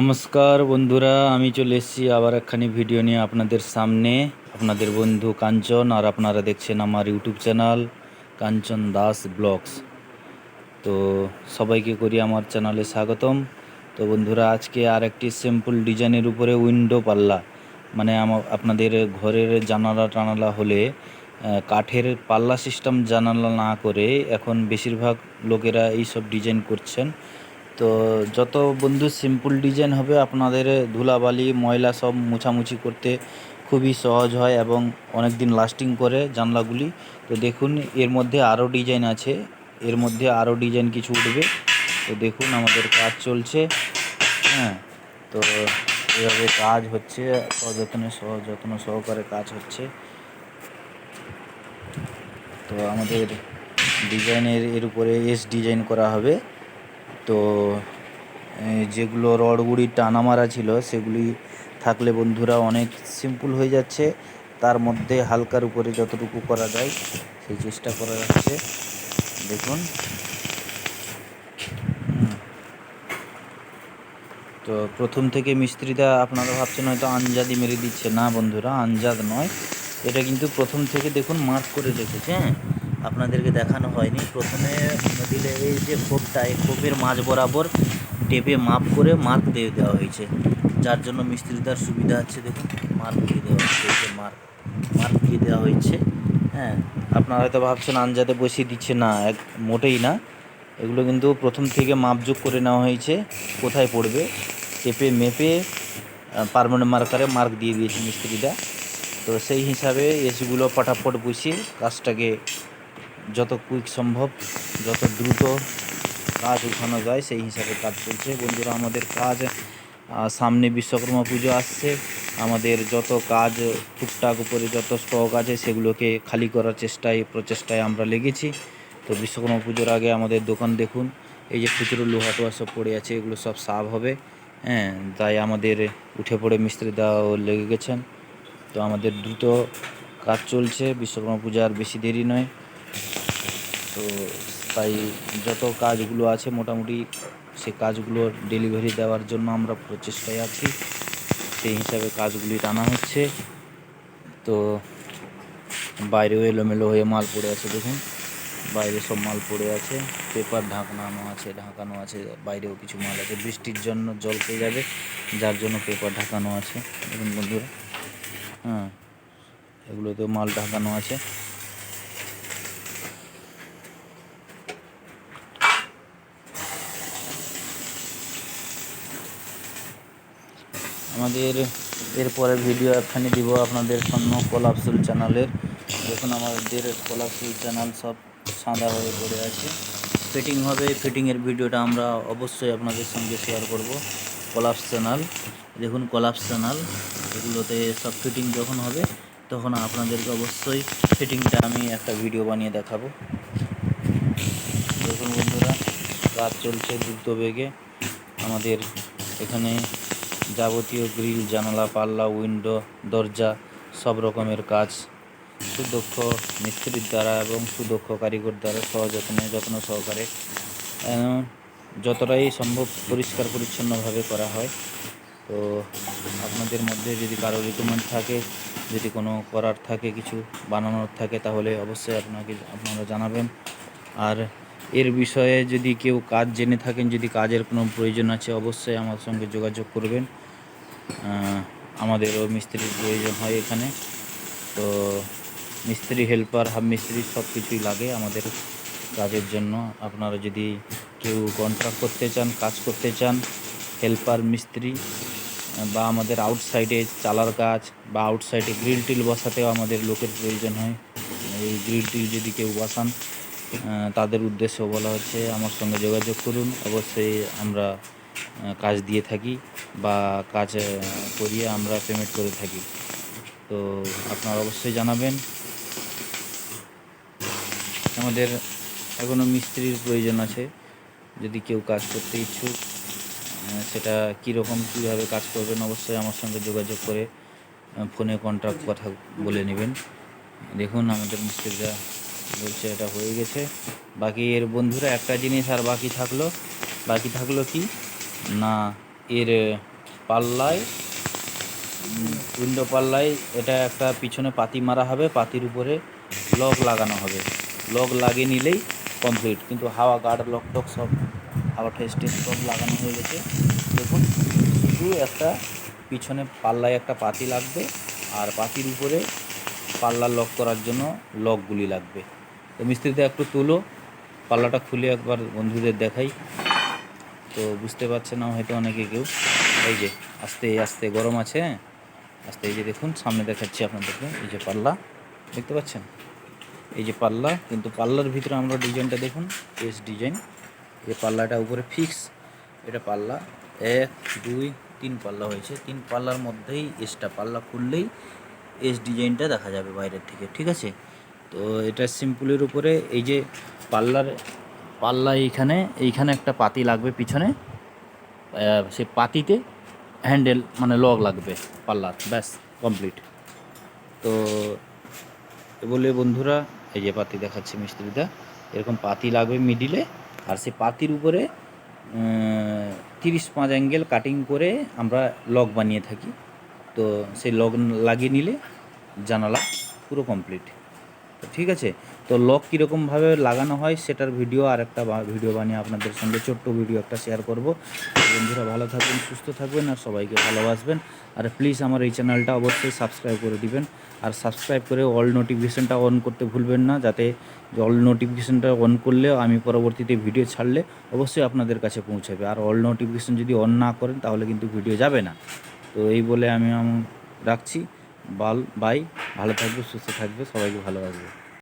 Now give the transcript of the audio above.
নমস্কার বন্ধুরা, আমি চলে এসেছি আবার একখানি ভিডিও নিয়ে আপনাদের সামনে। আপনাদের বন্ধু কাঞ্চন আর আপনারা দেখছেন আমার YouTube channel Kanchan Das vlogs. তো সবাইকে করি আমার চ্যানেলে স্বাগতম। তো বন্ধুরা, আজকে আর একটি সিম্পল ডিজাইনের উপরে উইন্ডো পাল্লা। মানে আমার আপনাদের ঘরের জানালা টানালা হলে কাঠের পাল্লা সিস্টেম জানালা না করে এখন বেশিরভাগ লোকেরা এই সব ডিজাইন করছেন। তো যত বন্ধু সিম্পল ডিজাইন হবে, আপনাদের ধুলাবালি, ময়লা সব মোছামুছি করতে খুবই সহজ হয় এবং অনেক দিন লাস্টিং করে জানলাগুলি। তো দেখুন, এর মধ্যে আরও ডিজাইন আছে। এর মধ্যে আরও ডিজাইন কিছু উঠবে। তো দেখুন, আমাদের কাজ চলছে। হ্যাঁ তো এভাবে কাজ হচ্ছে, সযত্নে সযত্ন সহকারে কাজ হচ্ছে। তো আমাদের ডিজাইনের এর উপরে এস ডিজাইন করা হবে। তো যেগুলো রডগুড়ি টানা মারা ছিল, সেগুলি থাকলে বন্ধুরা অনেক সিম্পল হয়ে যাচ্ছে। তার মধ্যে হালকার উপরে যতটুকু করা যায়, সেই চেষ্টা করা যাচ্ছে। দেখুন। তো, প্রথম থেকে মিস্ত্রিটা আপনারা ভাবছেন হয়তো আঞ্জাদি মেরে দিচ্ছে। না বন্ধুরা, আনজাদ নয়। এটা কিন্তু প্রথম থেকে দেখুন মার্ক করে রেখেছে হ্যাঁ। আপনাদেরকে দেখানো হয়নি। প্রথমে দিলে এই যে খোপটা এই খোপের মাঝ বরাবর টেপে মাপ করে মার্ক দিয়ে দেওয়া হয়েছে। যার জন্য মিস্ত্রিদার সুবিধা হচ্ছে, দেখুন, মার্ক দিয়ে দেওয়া যে মার্ক মার্ক দিয়ে দেওয়া হয়েছে। হ্যাঁ আপনারা হয়তো ভাবছেন, আনজাদে বসিয়ে দিচ্ছে না, এক, মোটেই না। এগুলো কিন্তু প্রথম থেকে মাপযোগ করে নেওয়া হয়েছে, কোথায় পড়বে? টেপে মেপে পারমানেন্ট মার্কারে মার্ক দিয়ে দিয়েছে মিস্ত্রিটা তো সেই হিসাবে এসিগুলো ফটাফট বসিয়ে কাজটাকে যত কুইক সম্ভব, যত দ্রুত কাজ উঠানো যায়, সেই হিসাবে কাজ চলছে। বন্ধুরা, আমাদের কাজ সামনে বিশ্বকর্মা পুজো আসছে। আমাদের যত কাজ টুকটাক উপরে যত স্টক আছে, সেগুলোকে খালি করার চেষ্টায়, প্রচেষ্টায় আমরা লেগেছি। তো বিশ্বকর্মা পুজোর আগে আমাদের দোকান দেখুন। এই যে খুচরো লোহা টোহা সব পড়ে আছে, এগুলো সব সাফ হবে। হ্যাঁ তাই আমাদের উঠে পড়ে মিস্ত্রি দেওয়া লেগে গেছেন। তো আমাদের দ্রুত কাজ চলছে। বিশ্বকর্মা পূজা আর বেশি দেরি নয়। তো তাই যত কাজগুলো আছে মোটামুটি সে কাজগুলোর ডেলিভারি দেওয়ার জন্য আমরা প্রচেষ্টায় আছি। সেই হিসাবে কাজগুলি টানা হচ্ছে। তো বাইরেও এলোমেলো হয়ে মাল পড়ে আছে দেখুন। বাইরে সব মাল পড়ে আছে। পেপার ঢাকানো আছে ঢাকানো আছে, বাইরেও কিছু মাল আছে। বৃষ্টির জন্য জল পেয়ে যাবে, যার জন্য পেপার ঢাকানো আছে। দেখুন বন্ধুরা হ্যাঁ এগুলোতেও মাল ঢাকানো আছে। আমাদের এরপরে ভিডিও একখানি দিব আপনাদের জন্য কোলাপসুল চ্যানেলের দেখুন, আমাদের কোলাপসুল চ্যানেল সব সাদা হয়ে পড়ে আছে। ফিটিং হবে ফিটিংয়ের ভিডিওটা আমরা অবশ্যই আপনাদের সঙ্গে শেয়ার করব কোলাপস চ্যানেল দেখুন কোলাপস চ্যানেল এগুলোতে সব ফিটিং যখন হবে, তখন আপনাদেরকে অবশ্যই ফিটিংটা আমি একটা ভিডিও বানিয়ে দেখাবো। দেখুন বন্ধুরা কাজ চলছে দ্রুত বেগে আমাদের এখানে যাবতীয় গ্রিল, জানালা, পাল্লা, উইন্ডো, দরজা, সব রকমের কাজ। সুদক্ষ মিস্ত্রির দ্বারা এবং সুদক্ষ কারিগর দ্বারা সযত্নে, যত্ন সহকারে যতটাই সম্ভব পরিষ্কার পরিচ্ছন্নভাবে করা হয়। তো আপনাদের মধ্যে যদি কারও রিকমেন্ড থাকে, যদি কোনো করার থাকে, কিছু বানানোর থাকে, তাহলে অবশ্যই আপনাকে, আপনারা জানাবেন। আর এর বিষয়ে যদি কেউ কাজ জেনে থাকেন, যদি কাজের কোনো প্রয়োজন আছে, অবশ্যই আমার সঙ্গে যোগাযোগ করবেন। আমাদেরও মিস্ত্রির প্রয়োজন হয় এখানে। তো মিস্ত্রি হেল্পার হাফ মিস্ত্রি সব কিছুই লাগে আমাদের কাজের জন্য। আপনারা যদি কেউ কন্ট্রাক্ট করতে চান, কাজ করতে চান হেল্পার মিস্ত্রি, বা আমাদের আউটসাইডে চালার কাজ বা আউটসাইডে গ্রিল টিল বসাতেও আমাদের লোকের প্রয়োজন হয়। এই গ্রিল টিল যদি কেউ বসান তাদের উদ্দেশ্য বলা হচ্ছে আমার সঙ্গে যোগাযোগ করুন। অবশ্যই আমরা কাজ দিয়ে থাকি বা কাজ করিয়ে আমরা পেমেন্ট করে থাকি। তো আপনারা অবশ্যই জানাবেন। আমাদের এখনও মিস্ত্রির প্রয়োজন আছে। যদি কেউ কাজ করতে ইচ্ছুক সেটা কীরকম, কীভাবে কাজ করবেন, অবশ্যই আমার সঙ্গে যোগাযোগ করে ফোনে কন্ট্রাক্ট কথা বলে নেবেন। দেখুন, আমাদের মিস্ত্রিরা বলছে এটা হয়ে গেছে। বাকি এর বন্ধুরা একটা জিনিস আর বাকি থাকল। বাকি থাকল কি? না, এর পাল্লায়, উইন্ডো পাল্লায় এটা একটা পিছনে পাতি মারা হবে, পাতির উপরে লক লাগানো হবে। লক লাগিয়ে নিলেই কমপ্লিট। কিন্তু হাওয়া গার্ড, লক টক সব, হাওয়া টেস্ট সব লাগানো হয়ে গেছে। দেখুন, শুধু একটা পিছনে পাল্লায় একটা পাতি লাগবে আর পাতির উপরে পাল্লা লক করার জন্য লকগুলি লাগবে। তো মিস্ত্রিতে একটু তুলো, পাল্লাটা খুলে একবার বন্ধুদের দেখাই। তো বুঝতে পারছে না হয়তো অনেকে কেউ। এই যে, আস্তে আস্তে গরম আছে হ্যাঁ? আস্তে এই যে দেখুন, সামনে দেখাচ্ছি আপনাদেরকে, এই যে পাল্লা, দেখতে পাচ্ছেন? এই যে পাল্লা, কিন্তু পাল্লার ভিতরে আমরা ডিজাইনটা দেখুন এস ডিজাইন। এই পাল্লাটা উপরে ফিক্স, এটা পাল্লা। এক, দুই, তিন পাল্লা হয়েছে। তিন পাল্লার মধ্যেই এসটা পাল্লা খুললেই এস ডিজাইনটা দেখা যাবে বাইরের থেকে, ঠিক আছে? তো এটা সিম্পলের উপরে এই যে পাল্লার পাল্লা এইখানে এইখানে একটা পাতি লাগবে পিছনে। সে পাতিতে হ্যান্ডেল মানে লগ লাগবে পাল্লার, ব্যাস, কমপ্লিট। তো বলে বন্ধুরা, এই যে পাতি দেখাচ্ছে মিস্ত্রিটা এরকম পাতি লাগবে মিডিলে, আর সে পাতির উপরে তিরিশ পাঁচ অ্যাঙ্গেল কাটিং করে আমরা লক বানিয়ে থাকি। তো সেই লক লাগিয়ে নিলে জানালা পুরো কমপ্লিট। ঠিক আছে? তো লক কীরকমভাবে লাগানো হয় সেটার ভিডিও আর একটা ভিডিও বানিয়ে আপনাদের সঙ্গে ছোট্ট ভিডিও একটা শেয়ার করব। বন্ধুরা ভালো থাকবেন, সুস্থ থাকবেন আর সবাইকে ভালোবাসবেন। আর প্লিজ আমার এই চ্যানেলটা অবশ্যই সাবস্ক্রাইব করে দিবেন। আর সাবস্ক্রাইব করে অল নোটিফিকেশানটা অন করতে ভুলবেন না, যাতে অল নোটিফিকেশানটা অন করলে আমি পরবর্তীতে ভিডিও ছাড়লে অবশ্যই আপনাদের কাছে পৌঁছাবে। আর অল নোটিফিকেশান যদি অন না করেন তাহলে কিন্তু ভিডিও যাবে না। তো এই বলে আমি রাখছি। বাল বাই ভালো থাকবে সুস্থ থাকবে সবাইকে ভালোবাসবে।